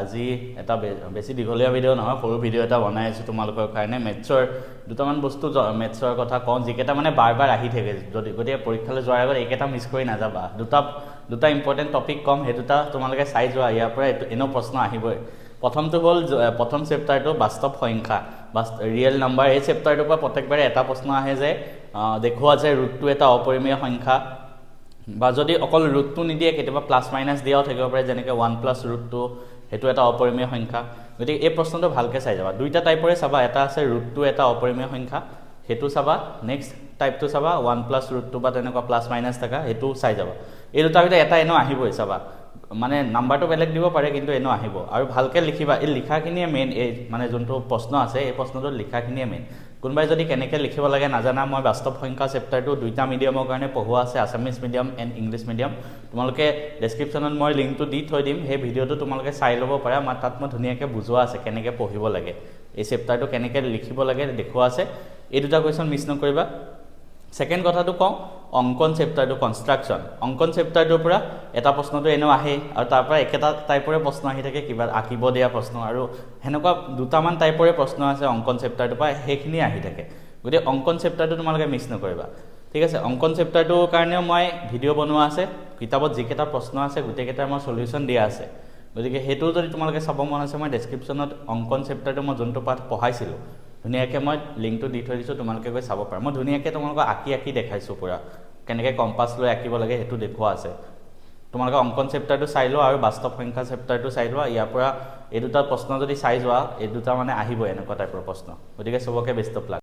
আজি এটা বেছি দীঘলীয়া ভিডিঅ' নহয় সৰু ভিডিঅ' এটা বনাই আছোঁ তোমালোকৰ কাৰণে। মেথছৰ দুটামান বস্তু মেথছৰ কথা কওঁ যিকেইটা মানে বাৰ বাৰ আহি থাকে। যদি গতিকে পৰীক্ষালৈ যোৱাৰ আগত এইকেইটা মিছ কৰি নাযাবা। দুটা দুটা ইম্পৰ্টেণ্ট টপিক ক'ম সেই দুটা তোমালোকে চাই যোৱা। ইয়াৰ পৰা এইটো এনেও প্ৰশ্ন আহিবই। প্ৰথমটো হ'ল প্ৰথম চেপ্টাৰটো বাস্তৱ সংখ্যা। বাস্ত ৰিয়েল নাম্বাৰ এই চেপ্টাৰটোৰ পৰা প্ৰত্যেকবাৰে এটা প্ৰশ্ন আহে যে দেখুওৱা যে ৰুটটো এটা অপৰিমেয় সংখ্যা। বা যদি অকল ৰুটটো নিদিয়ে কেতিয়াবা প্লাছ মাইনাছ দিয়াও থাকিব পাৰে যেনেকৈ ওৱান প্লাছ ৰুটটো সেইটো এটা অপৰিমেয় সংখ্যা। গতিকে এই প্ৰশ্নটো ভালকৈ চাই যাবা। দুইটা টাইপৰে চাবা এটা আছে ৰুটটো এটা অপৰিমেয় সংখ্যা। সেইটো চাবা নেক্সট টাইপটো চাবা ওৱান প্লাছ ৰুটটো বা তেনেকুৱা প্লাছ মাইনাছ থকা সেইটো চাই যাবা। এই দুটাৰ ভিতৰত এটা এনেও আহিবই চাবা। মানে নাম্বাৰটো বেলেগ দিব পাৰে কিন্তু এনেও আহিব। আৰু ভালকৈ লিখিবা এই লিখাখিনিয়ে মেইন এই মানে যোনটো প্ৰশ্ন আছে এই প্ৰশ্নটোত লিখাখিনিয়ে মেইন কোনোবাই যদি কেনেকৈ লিখিব লাগে নাজানা মই বাস্তৱ সংখ্যা চেপ্টাৰটো দুইটা মিডিয়ামৰ কাৰণে পঢ়োৱা আছে Assamese medium and English medium তোমালোকে ডেছক্ৰিপশ্যনত মই লিংকটো দি থৈ দিম সেই ভিডিঅ'টো তোমালোকে চাই ল'ব পাৰা মই তাত মই ধুনীয়াকৈ বুজোৱা আছে কেনেকৈ পঢ়িব লাগে। এই চেপ্টাৰটো কেনেকৈ লিখিব লাগে দেখুওৱা আছে। এই দুটা কুৱেশ্যন মিছ নকৰিবা। ছেকেণ্ড কথাটো কওঁ অংকন চেপ্টাৰটো কনষ্ট্ৰাকশ্যন অংকন চেপ্টাৰটোৰ পৰা এটা প্ৰশ্নটো এনেও আহেই আৰু তাৰ পৰা একেটা টাইপৰে প্ৰশ্ন আহি থাকে কিবা আঁকিব দিয়া প্ৰশ্ন আৰু সেনেকুৱা দুটামান টাইপৰে প্ৰশ্ন আছে অংকন চেপ্টাৰটোৰ পৰা সেইখিনি আহি থাকে। গতিকে অংকন চেপ্টাৰটো তোমালোকে মিছ নকৰিবা। ঠিক আছে অংকন চেপ্টাৰটোৰ কাৰণেও মই ভিডিঅ' বনোৱা আছে কিতাপত যিকেইটা প্ৰশ্ন আছে গোটেইকেইটাৰ মই চলিউশ্যন দিয়া আছে। গতিকে সেইটো যদি তোমালোকে চাব মন আছে মই ডেছক্ৰিপশ্যনত অংকন চেপ্টাৰটো মই যোনটো পাঠ পঢ়াইছিলোঁ ধুনীয়াকৈ মই লিংকটো দি থৈ দিছোঁ, তোমালোকে গৈ চাব পাৰা। মই ধুনীয়াকৈ তোমালোকক আঁকি আঁকি দেখাইছোঁ পূৰা। কেনেকৈ কম্পাছ লৈ আঁকিব লাগে সেইটো দেখুওৱা আছে। তোমালোকে অংকন চেপ্টাৰটো চাই লোৱা আৰু বাস্তৱ সংখ্যা চেপ্টাৰটো চাই লোৱা। ইয়াৰ পৰা এই দুটা প্ৰশ্ন যদি চাই যোৱা, এই দুটা মানে আহিবই এনেকুৱা টাইপৰ প্ৰশ্ন। গতিকে চবকে বেষ্ট অফ লাক